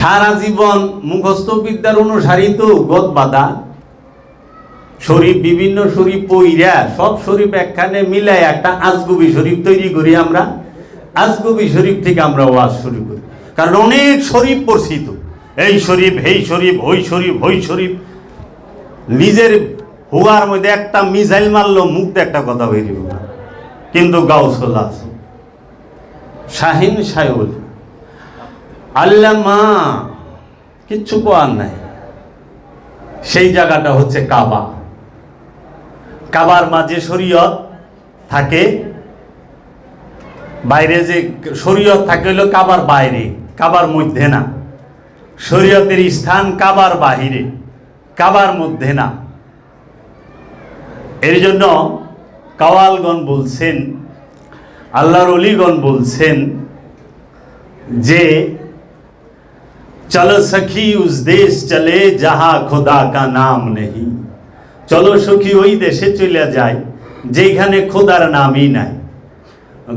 সারা জীবন মুখস্থ বিদ্যার অনুসারী তো গদ বাদা শরীফ, বিভিন্ন শরীফ পইরা সব শরীফ একখানে মিলাই একটা আজগুবি শরীফ তৈরি করি আমরা। আজগুবি শরীফ থেকে আমরা ওয়াজ শুরু করি। কারণ অনেক শরীফ পড়ছি তো। এই শরীফ হেই শরীফ হই শরীফ হই শরীফ। নিজের হুয়ার মধ্যে একটা মিসাইল মারলো মুখ একটা কথা বেরিয়ে কিন্তু গাউসল আছে। শাহিন সাহেব আল্লাহ মা কিচ্ছু কোয়ার নাই। সেই জায়গাটা হচ্ছে কাবা। কাবার মাঝে শরীয়ত থাকে, বাইরে যে শরীয়ত থাকে হলো কাবার বাইরে, কাবার মধ্যে না। শরীয়তের স্থান কাবার বাহিরে, কাবার মধ্যে না। এর জন্য কাওয়ালগণ বলছেন, আল্লাহর অলিগণ বলছেন যে চলো সখী উস দেশ চলে যাহা খোদা কা নাম নেই চলো সখী ওই দেশে চলে যায় যেখানে খোদার নামই নাই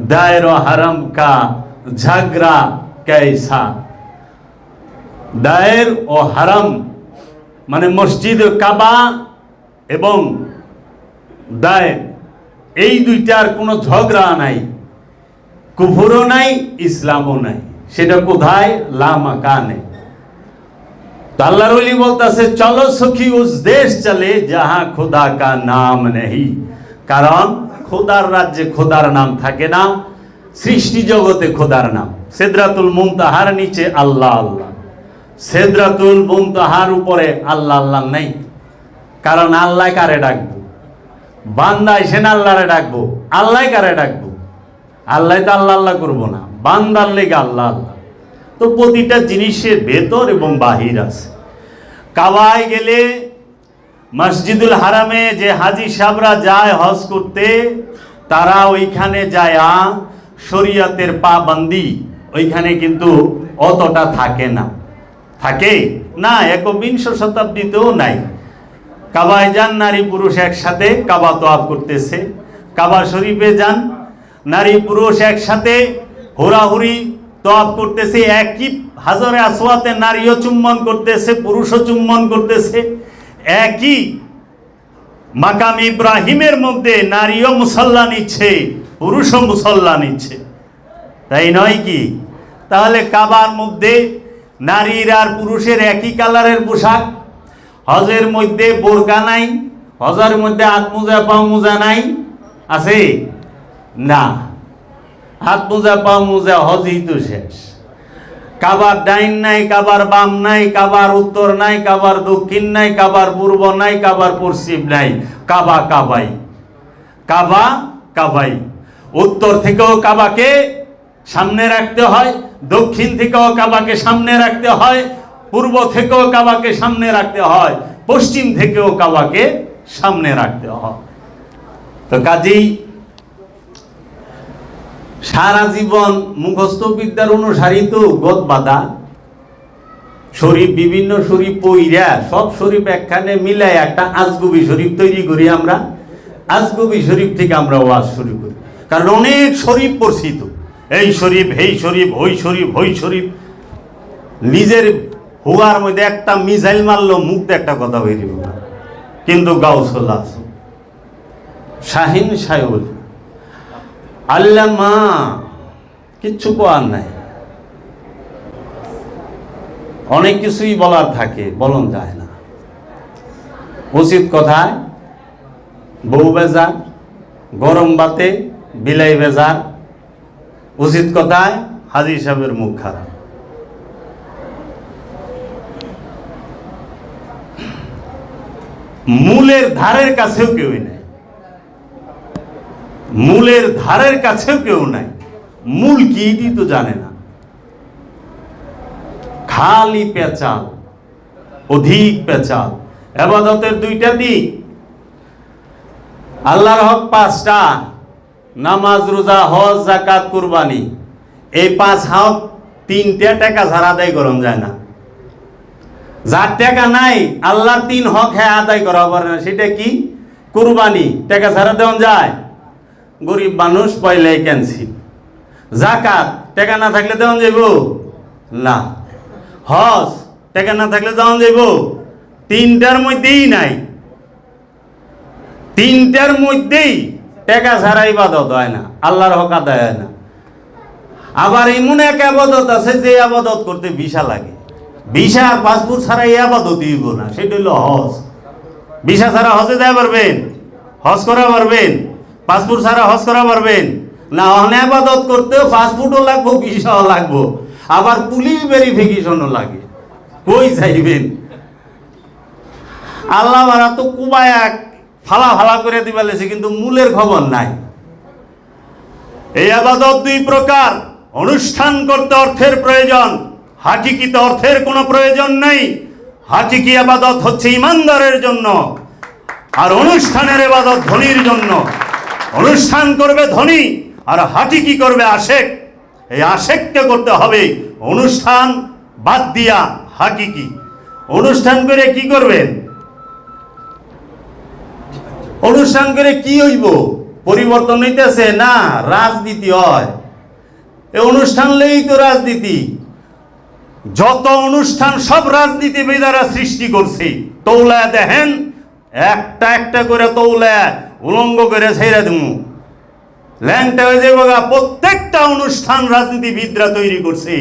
দায়ের হারাম কা ঝগড়া कैसा? দায়ের ও হারাম মানে মসজিদ কাবা এবং দায়ের এই দুইটার কোনো ঝগড়া নাই কুফুরও নাই ইসলামও নাই সেটা কোথায় লামাকানে আল্লাহর ওলি বলতেছে, চলো সখী, উস দেশ চলে, যাহা খোদা কা নাম নেই কারণ খোদার রাজ্যে খোদার নাম থাকে না, সৃষ্টি জগতে খোদার নাম। সেদরাতুল মুমতাহার নিচে আল্লাহ আল্লাহ। সেদরাতুল মুমতাহার উপরে আল্লাহ আল্লাহ নেই। কারণ আল্লাহ কারে ডাকবো? বান্দা এসেন আল্লাহরে ডাকবো? আল্লাহ কারে ডাকবো? আল্লাহ তো আল্লাহ আল্লাহ করব না। বান্দার লেগে আল্লাহ আল্লাহ। তো প্রতিটা জিনিসের ভেতর এবং বাহির আছে। কাবায় গেলে মসজিদুল হারামে যে হাজি সাবরা যায় হজ করতে, তারা ওইখানে যায়া শরীয়তের পাবন্দি। ওইখানে কিন্তু অতটা থাকে না। থাকে? না একবিংশ শতাব্দীতেও নাই। কাবায় যান, নারী পুরুষ একসাথে কাবা তোয়াব করতেছে। কাবা শরীফে যান, নারী পুরুষ একসাথে হুড়াহুড়ি তোয়াব করতেছে, একই হাজারে আসোয়াতে নারীও চুম্বন করতেছে, পুরুষও চুম্বন করতেছে, একই মাকাম ইব্রাহিমের মধ্যে নারীও মুসল্লা নিচ্ছে, পুরুষও মুসল্লা নিচ্ছে। তাই নয় কি? তাহলে কাবার মধ্যে নারীর আর পুরুষের একই কালারের পোশাক, হজের মধ্যে বোরকা নাই, হজের মধ্যে হাত মোজা মোজা নাই, আছে? না। হাত মোজা পা মোজা হজই তো শেষ। কাবার ডাইন নাই, কাবার বাম নাই, কাবার উত্তর নাই, কাবার দক্ষিণ নাই, কাবার পূর্ব নাই, কাবার পশ্চিম নাই। কাবা কাবাই। কাবা কাবাই। উত্তর থেকেও কাবাকে সামনে রাখতে হয়, দক্ষিণ থেকেও কাবাকে সামনে রাখতে হয়, পূর্ব থেকেও কাবাকে সামনে রাখতে হয়, পশ্চিম থেকেও কাবাকে সামনে রাখতে হয়। তো কাজেই সারা জীবন মুখস্থ বিদ্যার অনুসারী তো গদ বাদা শরীফ, বিভিন্ন শরীফ পইরা, সব শরীফ একখানে মিলাই একটা আজগুবি শরীফ তৈরি করি আমরা। আজগুবি শরীফ থেকে আমরা ওয়াজ শুরু করি। কারণ অনেক শরীফ পড়ছি তো। এই শরীফ হেই শরীফ হই শরীফ হই শরীফ। নিজের হুয়ার মধ্যে একটা মিসাইল মারলো মুখ একটা কথা বেরিয়ে কিন্তু গাউসল আছে। শাহিন সাহেব আল্লাহ মা কিচ্ছু কোয়ার নাই। অনেক কিছুই বলার থাকে, বলন যায় না। উচিত কথায়, বউ বেজার, গরম বাতে, বিলাই বেজার। উচিত কথায়, হাজি সাহেবের মুখ খারাপ। মূলের ধারের কাছেও কেউই নাই। মূলের ধারের কাছেও কেউ নাই। মূল কি তো জানে না। খালি পেঁচাল, অধিক পেঁচাল। এবাদতের দুইটা দিক। আল্লাহর হক পাঁচটা, নামাজ, রোজা, হজ জাকাত কুরবানি। এই পাঁচ হক তিনটা টাকা ছাড়া আদায় করন যায় না। যার টাকা নাই, আল্লাহর তিন হক হ্যাঁ আদায় করা পারে না। সেটা কি? কুরবানি। টাকা ছাড়া দেওয়া যায়? গরিব মানুষ পয়লাই ক্যান্সিল জাকাত টাকা না থাকলে দেওয়া যাইব? না। হজ, টাকা না থাকলে যাওয়া যাইব? তিনটার মধ্যেই নাই। তিনটার মধ্যেই টাকা ছাড়া ইবাদত হয় না, আল্লাহর হক আদায় হয় না। আবার এমন এক আবাদত আছে যে আবাদত করতে ভিসা লাগে। ভিসা পাসপোর্ট ছাড়া এই আবাদত দিব না, সেটা হলো হজ। ভিসা ছাড়া হজে যায় পারবেন, হজ করা পারবেন। পাসপোর্ট ছাড়া হজ করা পারবেন। না অনে আবাদত করতেও পাসপোর্টও লাগবো, ভিসাও লাগবো। আবার পুলিশ ভেরিফিকেশনও লাগে। কই চাইবেন আল্লাহ মারা তো কুবায়া ফালা ফালা করে দিবালেছে কিন্তু মূলের খবর নাই। এই আবাদত দুই প্রকার। অনুষ্ঠান করতে অর্থের প্রয়োজন, হাকিকিতে অর্থের কোনো প্রয়োজন নেই। হাকিকি আবাদত হচ্ছে ইমানদারের জন্য, আর অনুষ্ঠানের আবাদত ধনির জন্য। অনুষ্ঠান করবে ধনী, আর হাকিকি করবে আশেক? এই আশেককে করতে হবে। অনুষ্ঠান বাদ দিয়া হাকিকি অনুষ্ঠান করে কি করবেন? অনুষ্ঠান করে কি হইব? পরিবর্তন হইতেছে না, রাজনীতি হয়। এই অনুষ্ঠান লেই তো রাজনীতি। যত অনুষ্ঠান, সব রাজনীতিবিদারা সৃষ্টি করছে। তৌলা দেখেন, একটা একটা করে তৌলা উলঙ্গ করে ছেড়ে দিমু। ল্যাংটা হয়ে যাব প্রত্যেকটা অনুষ্ঠান রাজনীতিবিদরা তৈরি করছে।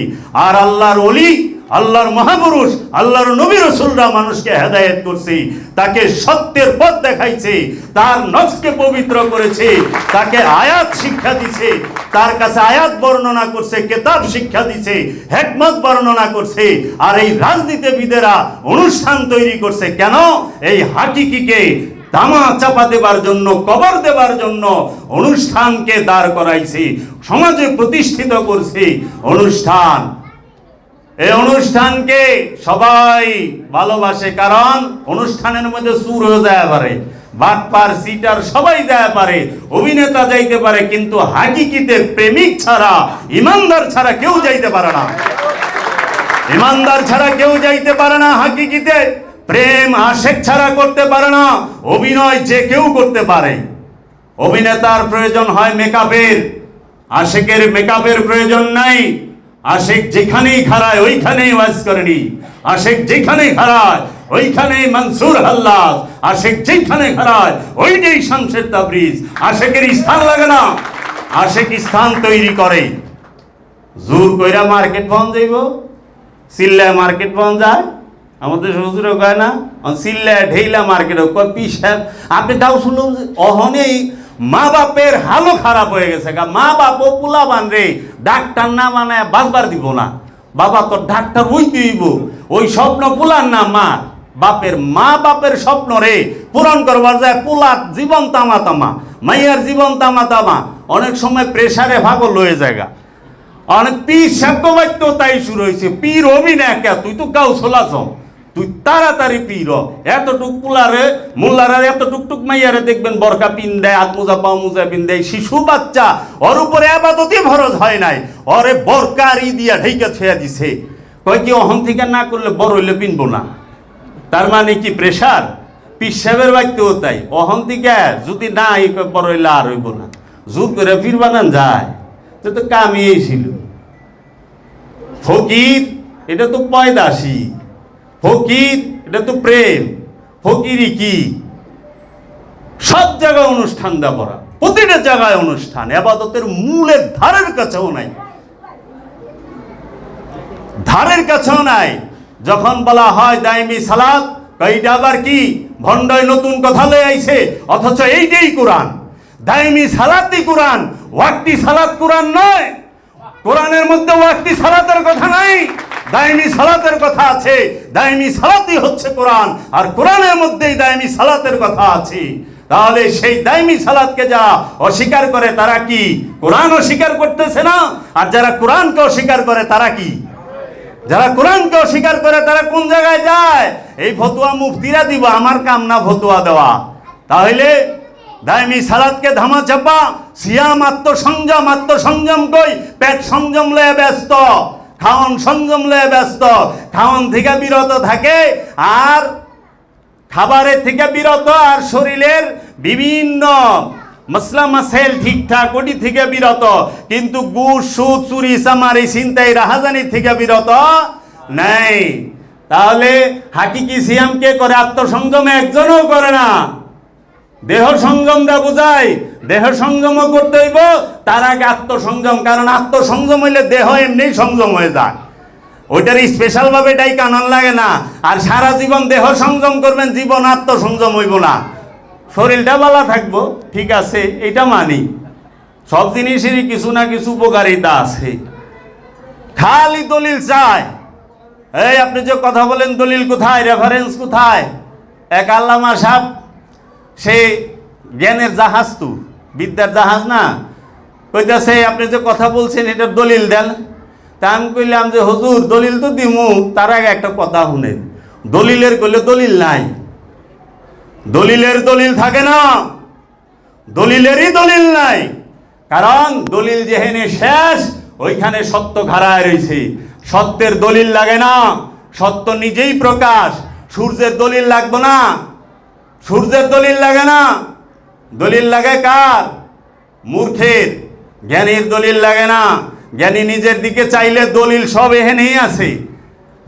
আর আল্লাহর অলি আল্লাহর মহাপুরুষ, আল্লাহর নবী রসুলরা মানুষকে হেদায়েত করছে। তাকে সত্যের পথ দেখাইছে, তার নফসকে পবিত্র করেছে, তাকে আয়াত শিক্ষা দিছে, তার কাছে আয়াত বর্ণনা করছে, কেতাব শিক্ষা দিছে, হেকমত বর্ণনা করছে। আর এই রাজনীতিবিদেরা অনুষ্ঠান তৈরি করছে। কেন? এই হাকিকিকে দামা চাপা দেবার জন্য, কবর দেবার জন্য অনুষ্ঠানকে দাঁড় করাইছি, সমাজে প্রতিষ্ঠিত করছি। অনুষ্ঠান। এই অনুষ্ঠানকে সবাই ভালোবাসে, কারণ অনুষ্ঠানের মধ্যে সুর হয়ে যায় পারে, বাটপার, সিটার সবাই যায় পারে, অভিনেতা যাইতে পারে, কিন্তু হাকিকিতে প্রেমিক ছাড়া, ইমানদার ছাড়া কেউ যাইতে পারে না। ইমানদার ছাড়া কেউ যাইতে পারে না হাকিকিতে। প্রেম আশেক ছাড়া করতে পারে না, অভিনয় যে কেউ করতে পারে। অভিনেতার প্রয়োজন হয় মেকআপের আশেকের মেকআপের প্রয়োজন নাই। আশেক যেখানেই খাড়ায়, ওইখানেই ওয়াজ করেনি আশেক যেখানেই খাড়ায়, ওইখানেই মনসুর হাল্লাদ আশেক যেখানে খাড়ায়, ওইটাই শামশের তাবরিজ। আশেকের স্থান লাগে না। আশেক স্থান তৈরি করে। জোর কইরা মার্কেট বন্ধ যাইব সিল্লায় মার্কেট বন্ধ যায়। আমাদের শ্বশুরও কয় না সিল্লায় ঢেইলা মার্কেটও কয় পি আপনি তাও শুনুন অহনেই মা বাপের হালও খারাপ হয়ে গেছে গা। মা বাপও পুলা বান রে, ডাক্তার না মানে বাঁচবার দিব না। বাবা তো ডাক্তার ওই দিব ওই স্বপ্ন পুলার না মা বাপের মা বাপের স্বপ্ন রে, পূরণ করবার যায় পুলার জীবন তামা তামা মাইয়ার জীবন তামা তামা অনেক সময় প্রেসারে ভাগল লয়ে জায়গা অনেক পীর সাক্ষ্য বাক্য তাই শুরু হয়েছে পীর হবি না কে তুই তো গাও চলাছ তুই তাড়াতাড়ি পীর। এতটুক পুলারে মোল্লারা এতটুক টুক মাইয়ারে দেখবেন, বরকা পিন দেয় হাত মোজা পাও মোজা পিন দেয়, শিশু বাচ্চা, ওর উপরে আবাদতই ভরজ হয় নাই। ওরে বরকার দিয়া ঢেকে ছেয়া দিছে। কয় কি, অহন থেকে না করলে বড় হইলে পিনবো না? তার মানে কি প্রেশার? পিসাবের বাক্যও তাই, অহন থেকে যদি না এই বড় হইলে আর হইব না। জোর করে ফির বানান যায়। তো তো কামিয়েই ছিল। ফকির, এটা তো পয়দাসী। ফকির, এটা তো প্রেম। ফকিরি কি? সব জায়গায় অনুষ্ঠান দেওয়া করা প্রতিটা জায়গায় অনুষ্ঠান। আবাদতের মূলের ধারের কাছেও নাই। ধারের কাছেও নাই। যখন বলা হয় দায়মি সালাদ এইটা আবার কি? ভণ্ডয় নতুন কথা লয়ে আইছে। অথচ এইটাই কোরআন। দায়মি সালাতই কোরআন। ওয়াক্তি সালাত কোরআন নয়। কোরআনের মধ্যে ওয়াক্তি সালাতের কথা নাই। দাইমি সালাতের কথা আছে দাইমি সালাতই হচ্ছে কোরআন, আর কোরআনের মধ্যেই দাইমি সালাতের কথা আছে। তাহলে সেই দাইমি সালাতকে যা অস্বীকার করে, তারা কি কোরআন অস্বীকার করতেছে না? আর যারা কোরআনকে অস্বীকার করে, তারা কি? যারা কোরআনকে অস্বীকার করে, তারা কোন জায়গায় যায়? এই ফতুয়া মুফতিরা দিব, আমার কাম না ফতুয়া দেওয়া। তাহলে দায়মি সালাদকে ধামা চাপা সিয়াম, আত্মসংযম আত্মসংযম কই? পেট সংযম লয়ে ব্যস্ত। খাওয়ান সংযম লয়ে ব্যস্ত। খাওয়ান থেকে বিরত থাকে আর খাবারের থেকে বিরত আর শরীরের বিভিন্ন মশলা মাসেল ঠিকঠাক ওটি থেকে বিরত। কিন্তু গুড়, সুদ, চুরি, চামারি চিন্তাই রাহাজানি থেকে বিরত নাই। তাহলে হাকিকি সিয়াম কে করে? আত্মসংযম একজনও করে না। দেহ সংযম দা বুঝাই দেহ সংযম করতে হইব, তার আগে আত্মসংযম, কারণ আত্মসংযম হইলে দেহ এমনি সংযম হয়ে যায়। ওইটার স্পেশাল ভাবে এটাই কানন লাগে না। আর সারা জীবন দেহ সংযম করবেন, জীবন আত্মসংযম হইব না। শরীরটা ভালো থাকব, ঠিক আছে, এটা মানি। সব জিনিসেরই কিছু না কিছু উপকারিতা আছে। খালি দলিল চায় এই, আপনি যে কথা বলেন, দলিল কোথায়? রেফারেন্স কোথায়? এক আল্লামা সাহেব সে জ্ঞানের জাহাজ তো, বিদ্যার জাহাজ না। কইতাছে, আপনি যে কথা বলছেন এটা দলিল দেন। তা আমি কইলাম যে, হুজুর, দলিল তো দিমু, তার আগে একটা কথা শুনেন। দলিলের কইলে দলিল নাই। দলিলের দলিল থাকে না। দলিলেরই দলিল নাই। কারণ দলিল যেখানে শেষ, ওইখানে সত্য খাড়ায় রয়েছে সত্যের দলিল লাগে না। সত্য নিজেই প্রকাশ। সূর্যের দলিল লাগবে না। সূর্যের দলিল লাগে না। দলিল লাগে কার? মূর্খের। জ্ঞানীর দলিল লাগে না। জ্ঞানী নিজের দিকে চাইলে দলিল সব এখানেই আছে।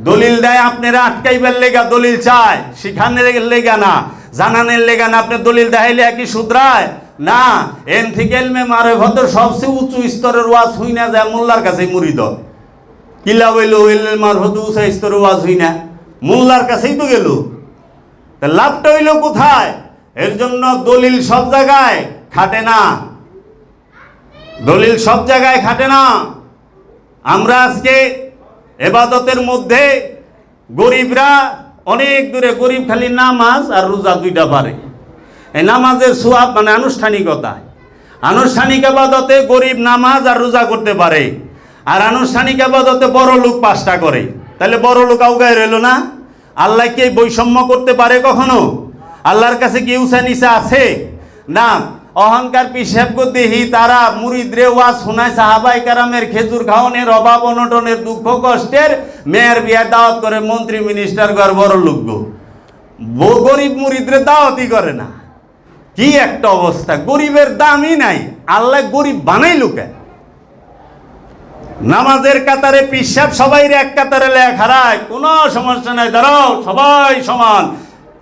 দলিল দেয় আপনারা আটকাইবার লেগা দলিল চায়, শিখানের লেগা না, জানানের লেগা না। আপনি দলিল দেখাইলে একই শুধরায়। না, এন থেকে এলমে মারে ভদ্র, সবচেয়ে উঁচু স্তরের ওয়াজ হই না যায় মোল্লার কাছে মুরিদ। কিলা বইল এল মারফত উঁচা স্তরের ওয়াজ হই না। মোল্লার কাছেই তো গেল। তা লাভটা হইল কোথায়? এর জন্য দলিল সব জায়গায় খাটে না। দলিল সব জায়গায় খাটে না। আমরা আজকে এবাদতের মধ্যে গরিবরা অনেক দূরে, গরিব খালি নামাজ আর রোজা দুইটা পারে। এই নামাজের সোয়াব মানে আনুষ্ঠানিকতা। আনুষ্ঠানিক আবাদতে গরিব নামাজ আর রোজা করতে পারে। আর আনুষ্ঠানিক আবাদতে বড় লোক পাঁচটা করে। তাহলে বড় লোক আউগায় রইল না? আল্লাহ কি বৈষম্য করতে পারে কখনো? আল্লাহর কাছে কি উষা নিশা আছে? না, অহংকার পিসাব দেহি তারা মুরিদরে ওয়া শোনায় সাহাবাই কারামের খেজুর খাওয়ানোর অভাব, অনটনের দুঃখ, কষ্টের মেয়ের বিয়া দাওয়াত করে মন্ত্রী, মিনিস্টার ঘর বড়। ব- গরিব মুরিদরে দাওয়াতই করে না। কি একটা অবস্থা, গরিবের দামই নাই। আল্লাহ গরিব বানাই লোকে নামাজের কাতারে পিসাব সবাই এক কাতারে লেখা রায় কোনো সমস্যা নাই, দাঁড়াও, সবাই সমান।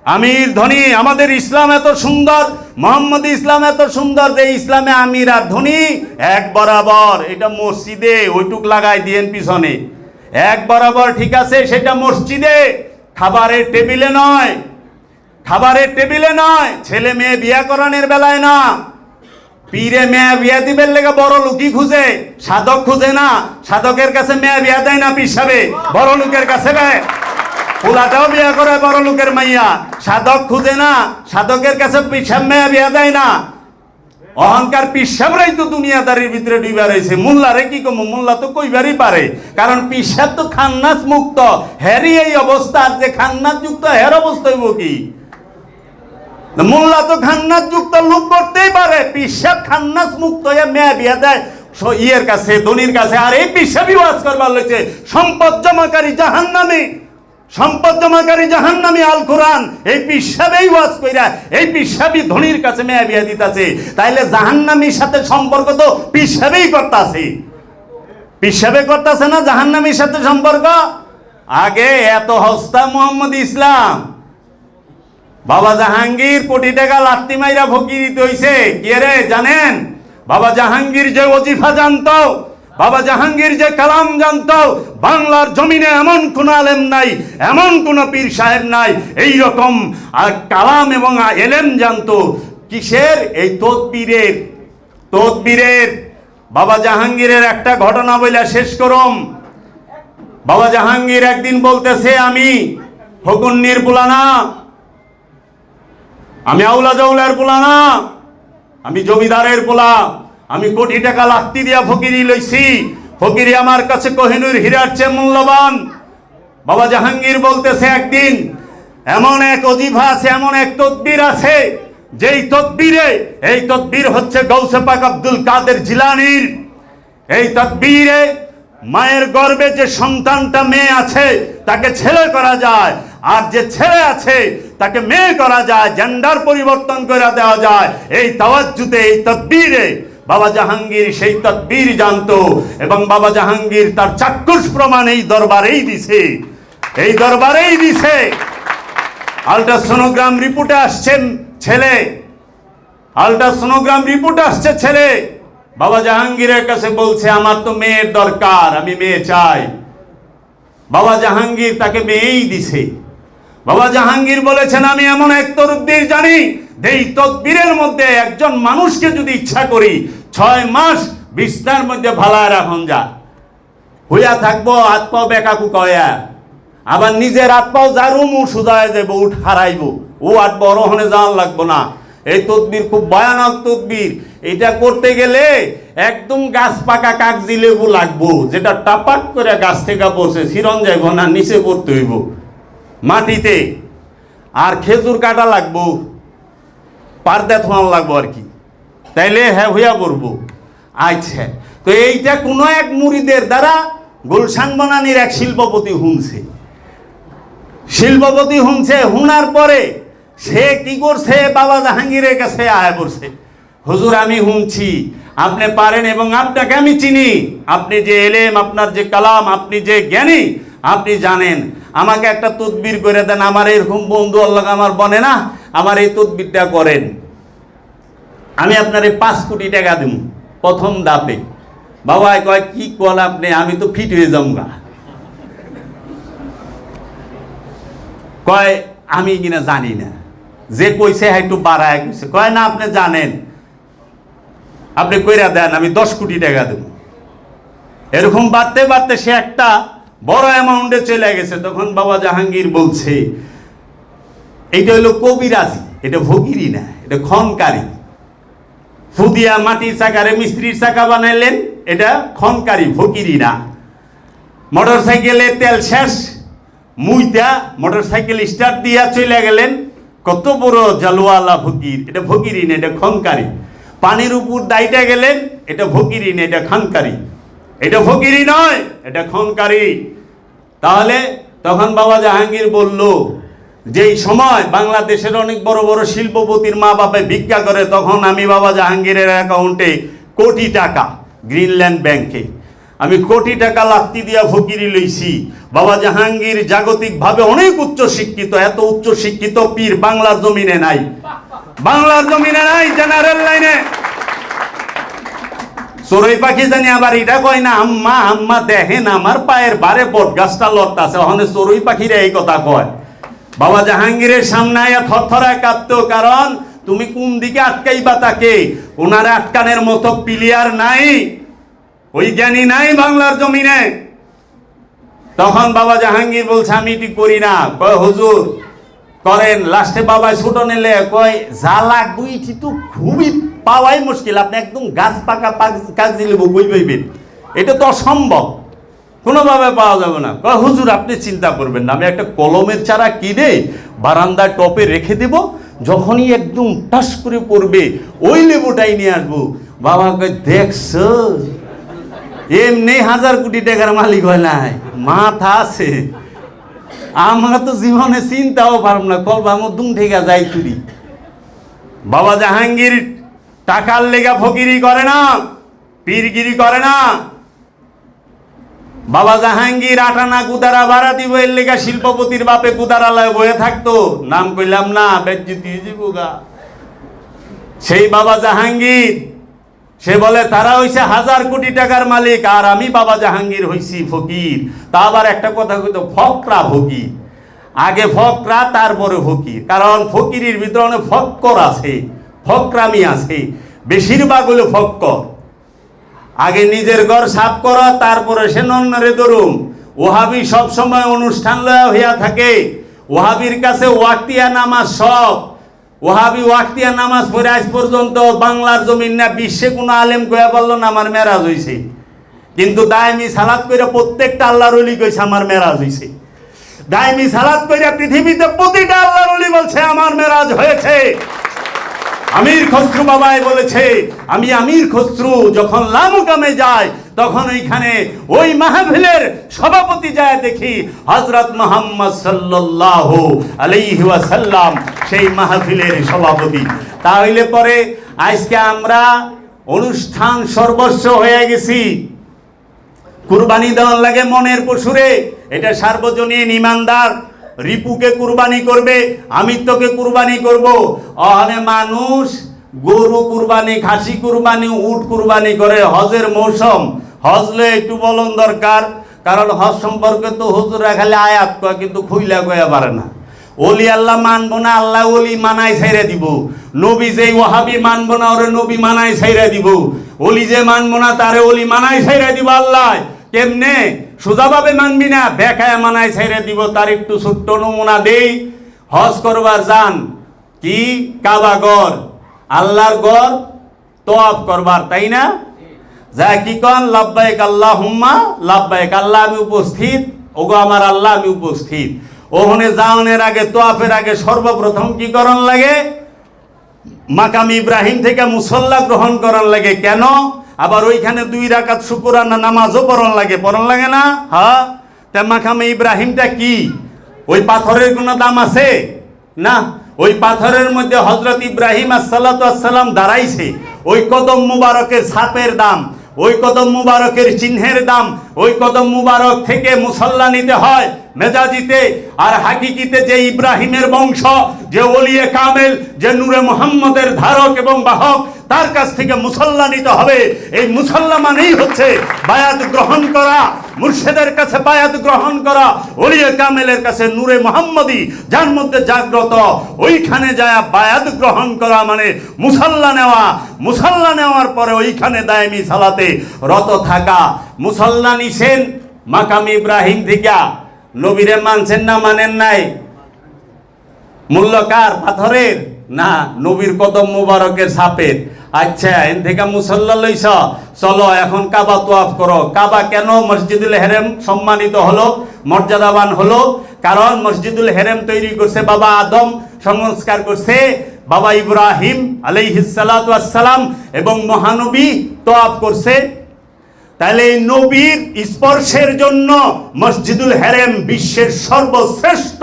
আমির, ধনী, আমাদের ইসলাম এত সুন্দর, মোহাম্মদ ইসলাম এত সুন্দর যে ইসলামে আমির আর ধনী এক বরাবর। এটা মসজিদে, ওইটুক লাগাই দিয়েন পিছনে। এক বরাবর ঠিক আছে, সেটা মসজিদে, খাবারের টেবিলে নয়। খাবারের টেবিলে নয়, ছেলে মেয়ে বিয়া বেলায় না। পীরে মেয়া বিয়া দিবের লেগে বড় লোকই খুঁজে। সাধক খুঁজে না। সাধকের কাছে মেয়া বিয়া দেয় না পিসাবে। বড় লোকের কাছে দেয় পোলাটাও বিয়া করে বড় লোকের মাইয়া। সাধক খুঁজে না। সাধকের কাছে পিসাব মেয়ে বিয়া দেয় না। অহংকার পিসাবরাই তো দুনিয়াদারির ভিতরে ডুবা রয়েছে। মোল্লারে কি কম? মোল্লা তো কইবারই পারে। কারণ পিসাব তো খান্নাস মুক্ত। হ্যারি এই অবস্থা। যে খান্নাস যুক্ত হের অবস্থা হইব কি? মোল্লা তো খান্নাস যুক্ত লোক করতেই পারে, পিসাব খান্নাস মুক্ত হয়ে মেয়ে বিয়া দেয়। ইয়ের কাছে, ধনির কাছে, আর এই পিসাবই ওয়াজ করবার লইছে। সম্পদ জমাকারী জাহান্নামী, সম্পদ জমাকারী জাহান্নামী আল কোরআন, এই পিসাবেই ওয়াজ কইরা, এই পিসাবই ধনির কাছে মেয়া বিয়া দিতাছে। তাইলে জাহান্নামীর সাথে সম্পর্ক তো পিসাবেই করতাছে। পিসাবে করতেছে না জাহান্নামীর সাথে সম্পর্ক? আগে এত হস্তা মোহাম্মদ ইসলাম বাবা জাহাঙ্গীর কোটি টাকা লাত্তি মাইরা ফকিরিত হইছে। কে রে, জানেন? বাবা জাহাঙ্গীর যে ওজিফা জানতো, বাবা জাহাঙ্গীর যে কালাম জানতো, বাংলার জমিনে এমন কোন আলেম নাই, এমন কোন পীর সাহেব নাই এই রকম আর কালাম এবং এলেম জানতো। কিসের? এই তদবীরের তদবীরের। বাবা জাহাঙ্গীরের একটা ঘটনা বইলা শেষ করম। বাবা জাহাঙ্গীর একদিন বলতেছে, আমি ফকুন্নির পুলানা আমি আউলা জাউলার পোলা না। আমি জমিদারের পোলা। আমি কোটি টাকা লাত্তি দিয়া ফকিরি লইছি। ফকিরি আমার কাছে কোহিনুর হীরার চেয়ে মূল্যবান। বাবা জাহাঙ্গীর বলতেছে একদিন, এমন এক অজিফা আছে, এমন এক তদ্বির আছে, যেই তদ্বিরে এই তদ্বির হচ্ছে গৌসে পাক আব্দুল কাদের জিলানির। এই তদ্বিরে মায়ের গর্ভে যে সন্তানটা মেয়ে আছে, তাকে ছেলে করা যায়। আর যে ছেলে আছে তাকে মেয়ে করা যায় জেন্ডার পরিবর্তন করে দেওয়া যায়। এই তাওয়াজ্জুতে, এই তদ্বিরে বাবা জাহাঙ্গীর সেই তদ্বীর জানতো এবং বাবা জাহাঙ্গীর তার চাক্ষুষ প্রমাণ এই দরবারেই দিছে। এই দরবারেই দিছে। আলট্রাসোনোগ্রাম রিপোর্টে আসছেন ছেলে। আলট্রাসোনোগ্রাম রিপোর্ট আসছে ছেলে। বাবা জাহাঙ্গীরের কাছে বলছে, আমার তো মেয়ের দরকার, আমি মেয়ে চাই। বাবা জাহাঙ্গীর তাকে মেয়েই দিছে। বাবা জাহাঙ্গীর বলেছেন, আমি এমন এক তরুদ্দির জানি এই তদবিরের মধ্যে একজন মানুষকে যদি ইচ্ছা করি, ছয় মাস বিস্তার মধ্যে ভালায় রাখন যা। হইয়া থাকব, হাত পাও বেকাকু কয়া। আবার নিজের হাত পাও যারু মু সুজায় যাব উঠ হারাইব। ও আট বড় হনে যাওয়ার লাগবো না। এই তদবির খুব ভয়ানক তদবির এটা করতে গেলে একদম গাছ পাকা কাগজি লেবু লাগবো, যেটা টাপাক করে গাছ থেকে বসে সিরন যাইব না, নিচে পড়তে হইব। মাটিতে। আর খেজুর কাটা লাগবো, পারদা থোয়ান লাগবো আর কি। তাইলে হ্যাঁ হইয়া করব আচ্ছা তো এইটা কোনো এক মুড়িদের দ্বারা গুলশান বনানির এক শিল্পপতি হুনছে। শিল্পপতি হুনছে, হুনার পরে সে কি করছে? বাবা জাহাঙ্গীরের কাছে আয় পড়ছে। হুজুর, আমি হুনছি। আপনি পারেন এবং আপনাকে আমি চিনি। আপনি যে এলেম, আপনার যে কালাম, আপনি যে জ্ঞানী, আপনি জানেন। আমাকে একটা তদবির করে দেন, আমার এরকম বন্ধু আল্লাহ আমার বনে না, আমার এই তদবিরটা করেন। আমি আপনার এই পাঁচ কোটি টাকা দেব প্রথম দাপে। বাবা কয়, কি কল আপনি? আমি তো ফিট হয়ে যাব গা। কয়, আমি কিনা জানি না। যে কইছে হ্যাঁ একটু বাড়ায় কইছে। কয়, না, আপনি জানেন। আপনি কইরা দেন, আমি দশ কোটি টাকা দেব এরকম বাড়তে বাড়তে সে একটা বড় অ্যামাউন্টে চলে গেছে, তখন বাবা জাহাঙ্গীর বলছে, এইটা হলো কবিরাজি, এটা ভগিরি না, এটা খনকারী ফুদিয়া মাটির চাকারে মিস্ত্রির চাকা বানাইলেন, এটা খনকারী ফকিরি না। মোটর সাইকেলে তেল শেষ মুইটা মোটর সাইকেল স্টার্ট দিয়া চলে গেলেন, কত বড় জালুয়ালা ফকির এটা ফকিরি না, এটা খনকারী পানির উপর দাইটা গেলেন, এটা ফকিরি না, এটা খানকারী এটা ফকিরি নয়, এটা খনকারী। তাহলে তখন বাবা জাহাঙ্গীর বলল, যেই সময় বাংলাদেশের অনেক বড় বড় শিল্পপতির মা বাপে ভিক্ষা করে, তখন আমি বাবা জাহাঙ্গীরের অ্যাকাউন্টে কোটি টাকা গ্রিনল্যান্ড ব্যাংকে। আমি কোটি টাকা লাত্তি দিয়া ফকিরি লইছি। বাবা জাহাঙ্গীর জাগতিকভাবে অনেক উচ্চ শিক্ষিত, এত উচ্চ শিক্ষিত পীর বাংলার জমিনে নাই। বাংলার জমিনে নাই, জেনারেল লাইনে। চড়ুই পাখি জানি আবার এটা কয় না, আম্মা আম্মা, দেখেন আমার পায়ের বারে বট গাছটা লড়তাছে ওখানে চড়ুই পাখিরা এই কথা কয়। বাবা জাহাঙ্গীরের সামনে আয়া থরথরায় কাঁপতো কারণ তুমি কোন দিকে আটকাইবা তাকে? ওনার আটকানের মতো প্লেয়ার নাই, ওই জ্ঞানী নাই বাংলার জমিনে। তখন বাবা জাহাঙ্গীর বলছে, আমি এটি করি না। কয়, হুজুর, করেন। লাস্টে বাবা ছোট নিলে কয় যা লাগবে তো খুবই পাওয়াই মুশকিল, আপনি একদম গাছ পাকা কাজ দিলে বই পাইবেন? এটা তো অসম্ভব। কোনোভাবে পাওয়া যাবে না। হুজুর, আপনি চিন্তা করবেন না, আমি একটা কলমের চারা কিনে বারান্দার টপে রেখে দেব, যখনই একদম টাস করে পড়বে, ওই লেবুটাই নিয়ে আসব। বাবা কয় দেখছ এমনি হাজার কোটি টাকার মালিক হয় নাই মাথা আছে। আমার তো জীবনে চিন্তাও পারব না কল আমার দুম ঠেকা যাই তুরি বাবা জাহাঙ্গীর টাকার লেগা ফকিরি করে না, পীরগিরি করে না। বাবা জাহাঙ্গীর আটানা কুদারা ভাড়া এর লেগা শিল্পপতির বাপে কুদারালয় বয়ে থাকতো। নাম কইলাম না বেজ্জিতি সেই বাবা জাহাঙ্গীর, সে বলে, তারা হইছে হাজার কোটি টাকার মালিক, আর আমি বাবা জাহাঙ্গীর হইছি ফকির। তা আবার একটা কথা কইতো, ফকরা ফকির। আগে ফকরা, তারপরে ফকির। কারণ ফকিরির ভিতরে অনেক ফক্কর আছে। ফকরামি আছে। বেশিরভাগ হলো ফক্কর। আগে নিজের ঘর সাফ করা, তারপরে সে নন্নরে ধরুম। ওহাবি সব সময় অনুষ্ঠান লয়া হইয়া থাকে। ওহাবির কাছে ওয়াক্তিয়া নামাজ সব। ওহাবি ওয়াক্তিয়া নামাজ পড়ে আজ পর্যন্ত বাংলার জমিন না, বিশ্বে কোনো আলেম কয়া বলল না, আমার মেরাজ হইছে। কিন্তু দায়মি সালাত করে প্রত্যেকটা আল্লাহর অলি কইছে, আমার মেরাজ হইছে। দায়মি সালাত করে পৃথিবীতে প্রতিটা আল্লাহর অলি বলছে, আমার মেরাজ হয়েছে। আমির খসরু বাবাই বলেছে, আমি আমির খসরু, যখন লামুকামে যাই, তখন ওইখানে ওই মাহফিলের সভাপতি যায় দেখি হজরত মোহাম্মদ সাল্লাহ আলাইহি ওয়াসাল্লাম, সেই মাহফিলের সভাপতি। তাহলে পরে আজকে আমরা অনুষ্ঠান সর্বস্ব হয়ে গেছি। কুরবানি দেওয়ার লাগে মনের পশুরে, এটা সার্বজনীন ইমানদার। রিপুকে কুরবানি করবে, আমিত্বকে কুরবানি করব। অহনে মানুষ গরু কুরবানি, খাসি কুরবানি, উট কুরবানি করে। হজের মৌসুম, হজলে একটু বলন দরকার, কারণ হজ সম্পর্কে তো হুজুরা খালি আয়াত কয়, কিন্তু খুইলা কয়া পারে না। ওলি আল্লাহ মানবো না, আল্লাহ ওলি মানাই ছাইরা দিব। নবী যে ওহাবি মানবো না, ওরে নবী মানাই ছাইরা দিব। ওলি যে মানবো না, তারে ওলি মানাই ছাইরা দিব আল্লাহ। কেমনে? সোজাভাবে মানবি না, বেকায় মানাই ছাইরা দিব, তার একটু ছোট্ট নমুনা দেই। হজ করবার যান, কি কাবা গড় আল্লাহর গড় তোয়াব করবার, তাই না? যা কি কন লাভবাইক আল্লাহ হুম্মা লাভবাইক আল্লাহ, আমি উপস্থিত। ওগো আমার আল্লাহ, আমি উপস্থিত। ওখানে যাওয়ানের আগে, তোয়াফের আগে সর্বপ্রথম কি করণ লাগে? মাকাম ইব্রাহিম থেকে মুসল্লা গ্রহণ করার লাগে। কেন? আবার ওইখানে দুই রাকাত শুকুরানা নামাজও পড়ন লাগে পড়ন লাগে না? হ্যাঁ? তা মাকামে ইব্রাহিমটা কি? ওই পাথরের কোনো দাম আছে? না? ওই পাথরের মধ্যে হজরত ইব্রাহিম আসসালাম দাঁড়াইছে। ওই কদম মুবারকের ছাপের দাম, ওই কদম মুবারকের চিহ্নের দাম, ওই কদম মুবারক থেকে মুসল্লা নিতে হয় মেজাজিতে। আর হাকিকিতে যে ইব্রাহিমের বংশ যে ওলিয়ে কামেল, যে নূরে মোহাম্মদের ধারক এবং বাহক, তার কাছ থেকে মুসল্লা নিতে হবে। এই মুসল্লা মানেই হচ্ছে বায়াত গ্রহণ করা, মুর্শেদের কাছে বায়াত গ্রহণ করা, ওলিয়ে কামেলের কাছে নূরে মোহাম্মদী যার মধ্যে জাগ্রত, ওইখানে যায় বায়াত গ্রহণ করা মানে মুসল্লা নেওয়া। মুসল্লা নেওয়ার পরে ওইখানে দায়মি সালাতে রত থাকা। মুসল্লা নিছেন মাকাম ইব্রাহিম থেকে নবীরে মানছেন না, মানেন নাই। মূল্যকার পাথরের? না, নবীর কদম মুবারকের সাপের। আচ্ছা এন থেকে মুসল্লা চলো, এখন কাবা তোয়াফ করো। কাবা কেন মসজিদুল হেরেম সম্মানিত হলো, মর্যাদাবান হলো? কারণ মসজিদুল হেরেম তৈরি করছে বাবা আদম, সংস্কার করছে বাবা ইব্রাহিম আলাইহিসালাম এবং মহানবী তোয়াফ করছে। তাহলে এই নবীর স্পর্শের জন্য মসজিদুল হেরেম বিশ্বের সর্বশ্রেষ্ঠ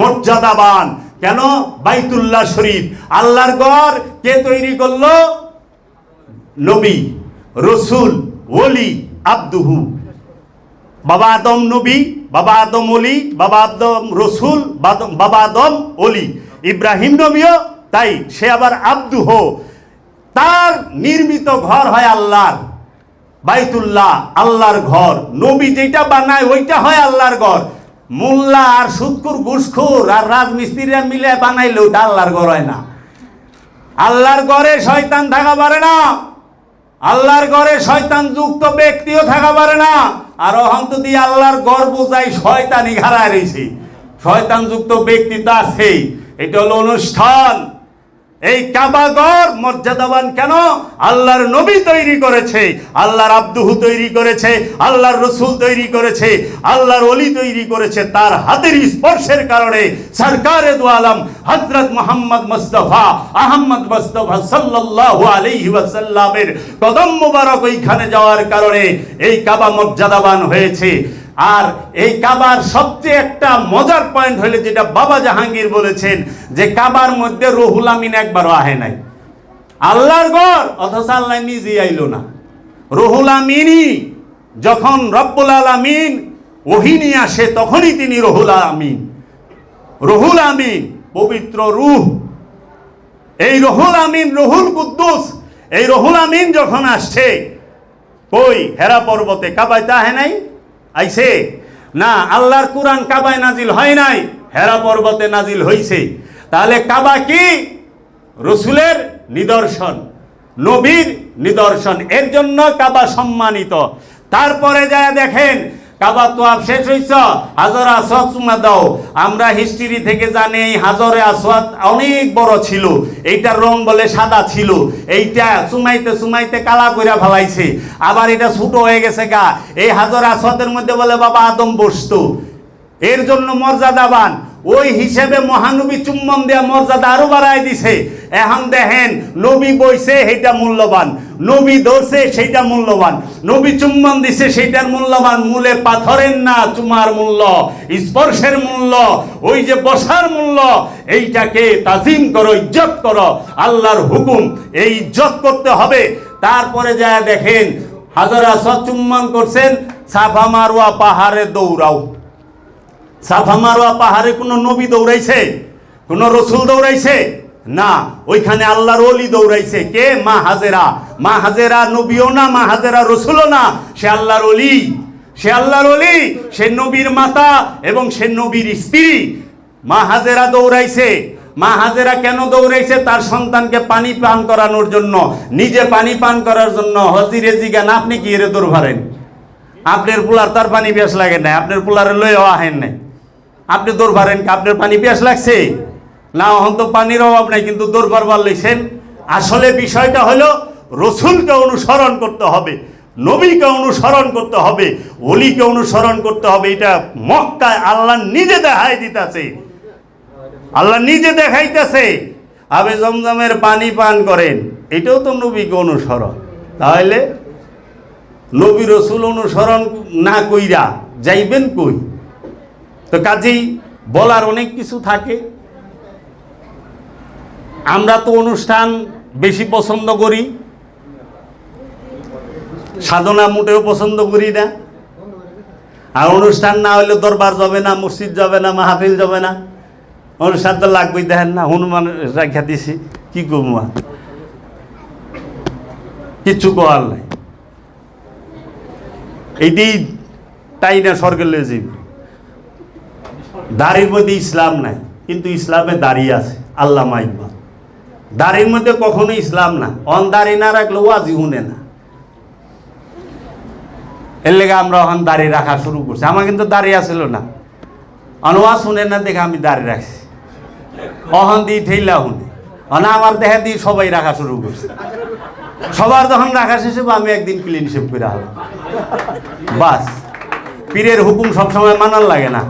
মর্যাদাবান কেন? বাইতুল্লাহ শরীফ। আল্লাহর গড় কে তৈরি করল? নবী, রসুল, ওলি, আব্দুহু। বাবা আদম নবী, বাবা আদম অলি বাবা আদম রসুল বাবা আদম অলি ইব্রাহিম নবীও তাই, সে আবার আব্দুহ। তার নির্মিত ঘর হয় আল্লাহর। বাইতুল্লাহ, আল্লাহর ঘর। নবী যেটা বানায়, ওইটা হয় আল্লাহর ঘর। মোল্লা আর সুৎকুর ঘুষখুর আর রাজমিস্ত্রিরা মিলে বানাইলেও ওটা আল্লাহর ঘর হয় না। আল্লাহর ঘরে শয়তান থাকা পারে না। আল্লাহর ঘরে শয়তান যুক্ত ব্যক্তিও থাকা পারে না। আর অহন্ত দিয়ে আল্লাহর ঘর বোঝাই শয়তানি ঘাড়ায় রয়েছে। শয়তান যুক্ত ব্যক্তি তো আছেই। এটা হলো অনুষ্ঠান। এই কাবাগর মর্যাদাবান কেন? আল্লাহর নবী তৈরি করেছে, আল্লাহর আব্দুহু তৈরি করেছে, আল্লাহর রসুল তৈরি করেছে, আল্লাহর অলি তৈরি করেছে, তার হাতের স্পর্শের কারণে সরকারে দু আলম হজরত মোহাম্মদ মুস্তফা আহমদ মুস্তফা সাল্লাল্লাহু আলাইহি ওয়াসাল্লামের কদম মুবারক ওইখানে যাওয়ার কারণে এই কাবা মর্যাদাবান হয়েছে। আর এই কাবার সবচেয়ে একটা মজার পয়েন্ট হলে যেটা বাবা জাহাঙ্গীর বলেছেন যে কাবার মধ্যে রহুল আমিন একবারও আহে নাই। আল্লাহর গড় অথচ আল্লাহ নিজে আইলো না। রহুল আমিনই যখন রব্বুল আলামিন ওহি নিয়ে আসে, তখনই তিনি রহুল আমিন। রহুল আমিন, পবিত্র রুহ। এই রহুল আমিন, রহুল কুদ্দুস, এই রহুল আমিন যখন আসছে, কই? হেরা পর্বতে কাবায় তাহে নাই? আইছে? না, আল্লাহর কোরআন কাবায় নাজিল হয় নাই, হেরা পর্বতে নাজিল হইছে। তাহলে কাবা কি? রসুলের নিদর্শন, নবীর নিদর্শন। এর জন্য কাবা সম্মানিত। তারপরে যায় দেখেন কাবা তো আপ শেষ হইছ। হাজার আসোয়াদ চুমা দাও। আমরা হিস্ট্রি থেকে জানি এই হাজারে আসোয়াদ অনেক বড় ছিল। এইটার রং বলে সাদা ছিল। এইটা চুমাইতে চুমাইতে কালা কইরা ফেলাইছে। আবার এটা ছোট হয়ে গেছে গা। এই হাজার আসোয়াদের মধ্যে বলে বাবা আদম বসতো। এর জন্য মর্যাদাবান। ওই হিসেবে মহানবী চুম্বন দেয়া মর্যাদা আরও বাড়ায় দিছে। এখন দেখেন, নবী বইছে সেইটা মূল্যবান, নবী ধরছে সেইটা মূল্যবান, নবী চুম্বন দিছে সেইটার মূল্যবান, মূলে পাথরের না চুমার মূল্য, স্পর্শের মূল্য, ওই যে বসার মূল্য, এইটাকে তাজিম করো, ইজ্জত করো, আল্লাহর হুকুম, এই ইজ্জত করতে হবে। তারপরে যা দেখেন, হাজারা সচুম্বন করছেন সাফা মারোয়া পাহাড়ে দৌড়াও। সাফা মারোয়া পাহাড়ে কোনো নবী দৌড়াইছে? কোনো রসুল দৌড়াইছে? না, ওইখানে আল্লাহর অলি দৌড়াইছে। কে? মা হাজেরা। মা হাজেরা নবীও না, মা হাজেরা রসুলও না। সে আল্লাহর অলি সে আল্লাহর অলি সে নবীর মাতা এবং সে নবীর স্ত্রী। মা হাজেরা দৌড়াইছে। মা হাজেরা কেন দৌড়াইছে? তার সন্তানকে পানি পান করানোর জন্য। নিজে পানি পান করার জন্য। হজিরে জিগান, আপনি কি এরে দৌড় ভারেন আপনার পোলার তার পানি বেশ লাগে না আপনার পোলারে লয়ে আহেন নাই। আপনি দৌড় ভারেন কি? আপনার পানি পিয়াস লাগছে? না অহন্ত পানির অভাব নাই, কিন্তু দৌড় বারবার লইছেন। আসলে বিষয়টা হলো, রসুলকে অনুসরণ করতে হবে, নবীকে অনুসরণ করতে হবে অলিকে অনুসরণ করতে হবে। এটা মক্কায় আল্লাহ নিজে দেখাই দিতেছে। আল্লাহ নিজে দেখাইতেছে। আবে জমজমের পানি পান করেন, এটাও তো নবীকে অনুসরণ। তাহলে নবী রসুল অনুসরণ না কইরা যাইবেন কই? তো কাজেই বলার অনেক কিছু থাকে। আমরা তো অনুষ্ঠান বেশি পছন্দ করি। সাধনা মোটেও পছন্দ করি না। আর অনুষ্ঠান না হলে দরবার যাবে না, মসজিদ যাবে না, মাহফিল যাবে না। অনুষ্ঠান তো লাগবেই, দেখেন না, হনুমান রাখা দিছি, কি করব? কিচ্ছু করার নাই। এইটাই তাই না স্বর্গের লেজি দাড়ির মধ্যে ইসলাম নাই, কিন্তু ইসলামে দাঁড়িয়ে আছে আল্লাহ মাইকবা দাড়ির মধ্যে কখনো ইসলাম না অন দাড়ি না রাখলে ওয়াজি শুনে না। এর লেগে আমরা এখন দাড়ি রাখা শুরু করছি। আমার কিন্তু দাড়ি আসছিল না। অনওয়াজ শুনে না দেখে আমি দাঁড়িয়ে রাখছি। অহন দিয়ে ঠেইলা শুনে অনা আমার দেখা দিয়ে সবাই রাখা শুরু করছে। সবার যখন রাখা শেষ আমি একদিন ক্লিন শেপ করে হলাম বাস। পীরের হুকুম সবসময় মানার লাগে না।